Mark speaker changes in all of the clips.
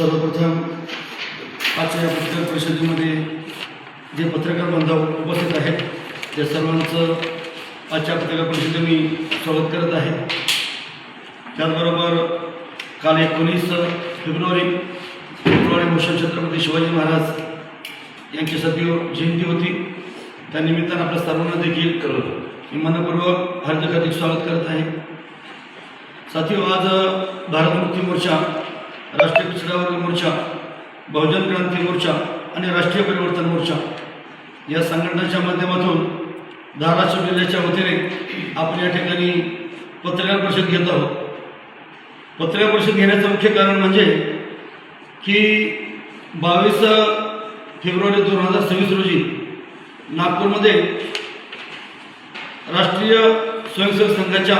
Speaker 1: सर्वप्रथम आजच्या या पत्रकार परिषदेमध्ये जे पत्रकार बांधव उपस्थित आहेत त्या सर्वांचं आजच्या पत्रकार परिषदेत मी स्वागत करत आहे. त्याचबरोबर काल एकोणीस फेब्रुवारी फेब्रुवारी भूषण छत्रपती शिवाजी महाराज यांची सदैव हो, जयंती होती. त्यानिमित्तानं आपल्या सर्वांना देखील मी मनपूर्वक हार्दिक हार्दिक स्वागत करत आहे. साथी आज भारत मुक्ती मोर्चा राष्ट्रीय पिछडा वर्ग मोर्चा बहुजन क्रांती मोर्चा आणि राष्ट्रीय परिवर्तन मोर्चा. या संघटनेच्या माध्यमातून धाराशिव जिल्ह्याच्या वतीने आपण या ठिकाणी पत्रकार परिषद घेत आहोत. पत्रकार परिषद घेण्याचं मुख्य कारण म्हणजे की बावीस फेब्रुवारी दोन हजार सव्वीस रोजी नागपूरमध्ये राष्ट्रीय स्वयंसेवक संघाच्या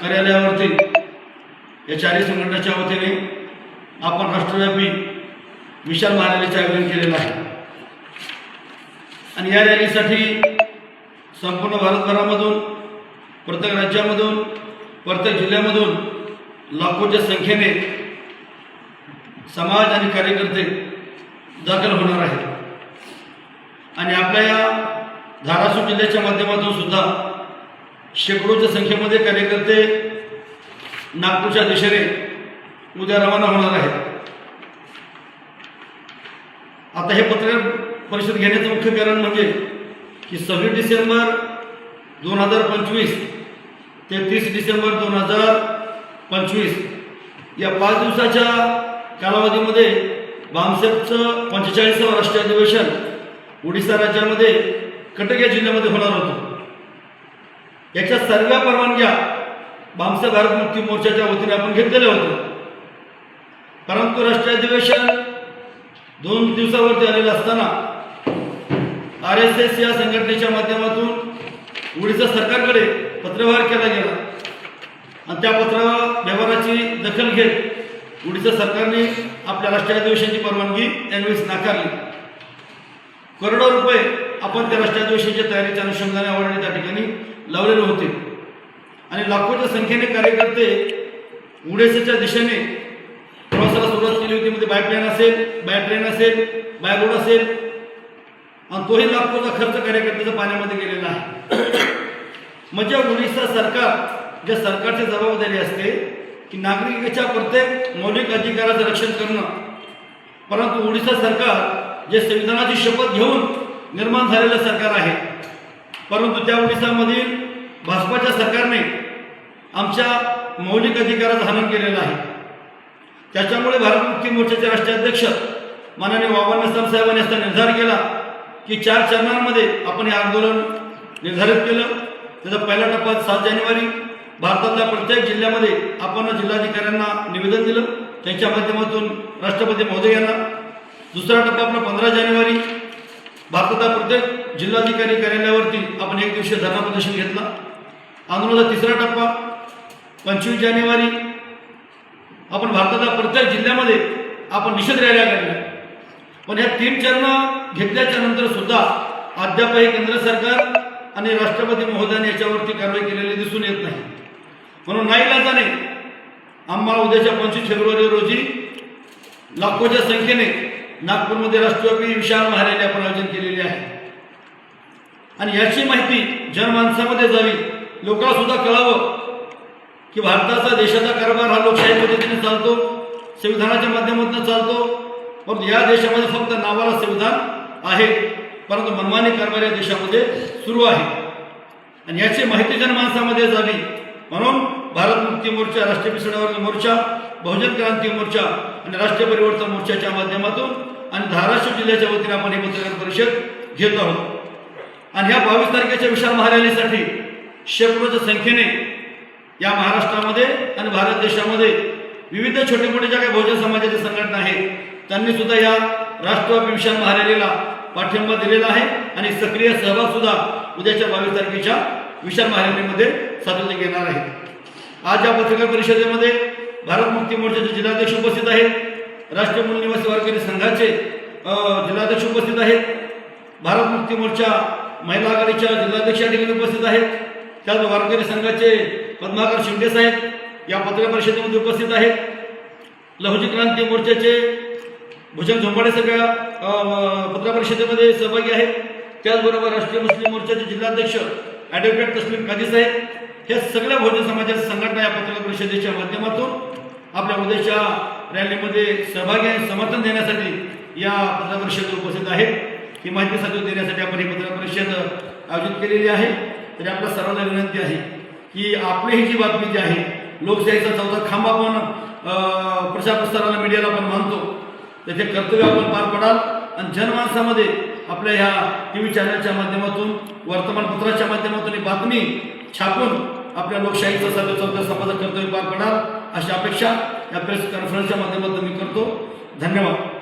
Speaker 1: कार्यालयावरती या चारही संघटनाच्या वतीने आपण राष्ट्रव्यापी विशाल महारॅलीचे आयोजन केलेलं आहे. आणि या रॅलीसाठी संपूर्ण भारतभरामधून प्रत्येक राज्यामधून प्रत्येक जिल्ह्यामधून लाखोच्या संख्येने समाज आणि कार्यकर्ते दाखल होणार आहेत. आणि आपल्या या धाराशिव जिल्ह्याच्या माध्यमातून सुद्धा शेकडोच्या संख्येमध्ये कार्यकर्ते नागपूरच्या दिशेने उद्या रवाना होणार आहेत. आता हे पत्रकार परिषद घेण्याचं मुख्य कारण म्हणजे की सव्वीस डिसेंबर दोन हजार पंचवीस ते तीस डिसेंबर दोन हजार पंचवीस या पाच दिवसाच्या कालावधीमध्ये बामसेपचं पंचेचाळीसावं राष्ट्रीय अधिवेशन ओडिसा राज्यामध्ये कटक या जिल्ह्यामध्ये होणार होतं. याच्या सर्व परवानग्या बामसा भारत मुक्ती मोर्चाच्या वतीने आपण घेतलेल्या होत्या. परंतु राष्ट्रीय अधिवेशन दोन दिवसावरती आलेलं असताना आर एस एस या संघटनेच्या माध्यमातून ओडिशा सरकारकडे पत्रव्यवहार केला गेला. आणि त्या पत्र व्यवहाराची दखल घेत ओडिशा सरकारने आपल्या राष्ट्रीय अधिवेशनाची परवानगी यावेळेस नाकारली. करोडो रुपये आपण त्या राष्ट्रीय अधिवेशनाच्या तयारीच्या अनुषंगाने आवडणे त्या ठिकाणी लावलेले होते. आणि लाखोच्या संख्येने कार्यकर्ते उडेसाच्या दिशेने प्रवासाला सुरुवात केली होती मध्ये बाय प्लॅन असेल बाय ट्रेन असेल बाय रोड असेल आणि तोही लाखोचा खर्च कार्यकर्त्याचा पाण्यामध्ये गेलेला आहे. म्हणजे ओडिशा सरकार ज्या सरकारची जबाबदारी असते की नागरिकाच्या प्रत्येक मौलिक अधिकाराचं रक्षण करणं. परंतु ओडिशा सरकार जे संविधानाची शपथ घेऊन निर्माण झालेलं सरकार आहे परंतु त्या ओडिसामधील भाजपाच्या सरकारने आमच्या मौलिक अधिकाराचं हनन केलेलं आहे. त्याच्यामुळे भारत मुक्ती मोर्चाचे राष्ट्रीय अध्यक्ष माननीय बाबांना साहेबांनी असा निर्धार केला की चार चरणांमध्ये आपण हे आंदोलन निर्धारित केलं. त्याचा पहिला टप्पा सात जानेवारी. भारतातल्या प्रत्येक जिल्ह्यामध्ये आपण जिल्हाधिकाऱ्यांना निवेदन दिलं. त्यांच्या माध्यमातून राष्ट्रपती महोदय यांना. दुसरा टप्पा आपला पंधरा जानेवारी. भारतातल्या प्रत्येक जिल्हाधिकारी कार्यालयावरती आपण एक दिवशीय धरणा प्रदर्शन घेतला. आंदोलनाचा तिसरा टप्पा पंचवीस जानेवारी. आपण भारताच्या प्रत्येक जिल्ह्यामध्ये आपण निषेध रॅल्या काढल्या पण ह्या तीन चरण घेतल्याच्या नंतर सुद्धा अद्यापही केंद्र सरकार आणि राष्ट्रपती महोदयाने याच्यावरती कारवाई केलेली दिसून येत नाही. म्हणून नाही लाजाने आम्हाला उद्याच्या पंचवीस फेब्रुवारी रोजी लाखोच्या संख्येने नागपूरमध्ये राष्ट्रव्यापी विशाल महारॅली आपण आयोजन केलेली आहे. आणि याची माहिती जनमानसामध्ये जावी लोकांना सुद्धा कळावं. की भारताचा देशाचा कारभार हा लोकशाही पद्धतीने चालतो संविधानाच्या माध्यमातून चालतो. परंतु या देशामध्ये फक्त नावाला संविधान आहे परंतु मनमानी कारभार या देशामध्ये सुरू आहे. आणि याची माहिती जनमानसामध्ये जावी म्हणून भारत मुक्ती मोर्चा राष्ट्रीय पिसडावर्ग मोर्चा बहुजन क्रांती मोर्चा आणि राष्ट्रीय परिवर्तन मोर्चाच्या माध्यमातून आणि धाराशिव जिल्ह्याच्या वतीने आपण ही पत्रकार परिषद घेत आहोत. आणि ह्या बावीस तारखेच्या विशाल महारॅलीसाठी शेकडोच्या संख्येने या महाराष्ट्रामध्ये आणि भारत देशामध्ये विविध छोटे मोठे ज्या काही बहुजन समाजाच्या संघटना आहेत त्यांनी सुद्धा या राष्ट्रव्यापी विशाल महारॅलीला पाठिंबा दिलेला आहे आणि सक्रिय सहभाग सुद्धा उद्याच्या बावीस तारखेच्या विशाल महारॅलीमध्ये सातत्य घेणार आहे. आज या पत्रकार परिषदेमध्ये भारत मुक्ती मोर्चाचे जिल्हाध्यक्ष उपस्थित आहेत राष्ट्रीय मूल निवासी वारकरी संघाचे जिल्हाध्यक्ष उपस्थित आहेत भारत मुक्ती मोर्चा महिला आघाडीच्या जिल्हाध्यक्ष या ठिकाणी उपस्थित आहेत त्याच वारकरी संघाचे पद्माकर शिंदे साहेब या पत्रकार परिषदेमध्ये उपस्थित आहेत. लहुजी क्रांती मोर्चाचे भूषण झोंबाडे सगळ्या पत्रकार परिषदेमध्ये सहभागी आहेत. त्याचबरोबर राष्ट्रीय मुस्लिम मोर्चाचे जिल्हाध्यक्ष ॲडव्होकेट तस्लीम काजी साहेब हे सगळ्या बहुजन समाजाच्या संघटना या पत्रकार परिषदेच्या माध्यमातून आपल्या उद्याच्या रॅलीमध्ये सहभागी आणि समर्थन देण्यासाठी या पत्रकार परिषदेत उपस्थित आहेत. ही माहिती साधून देण्यासाठी आपण ही पत्रकार परिषद आयोजित केलेली आहे. तरी आपल्या सर्वांना विनंती आहे की आपली ही जी बातमी जी आहे लोकशाहीचा चौथा खांब आपण प्रचार प्रसाराला मीडियाला आपण मानतो. त्याचे कर्तव्य आपण पार पडाल. आणि जनमानसामध्ये आपल्या ह्या टी व्ही चॅनलच्या माध्यमातून वर्तमानपत्राच्या माध्यमातून ही बातमी छापून आपल्या लोकशाहीचा सर्व चौथ्या स्तंभाचं कर्तव्य पार पडाल अशी अपेक्षा या प्रेस कॉन्फरन्सच्या माध्यमातून मी करतो. धन्यवाद.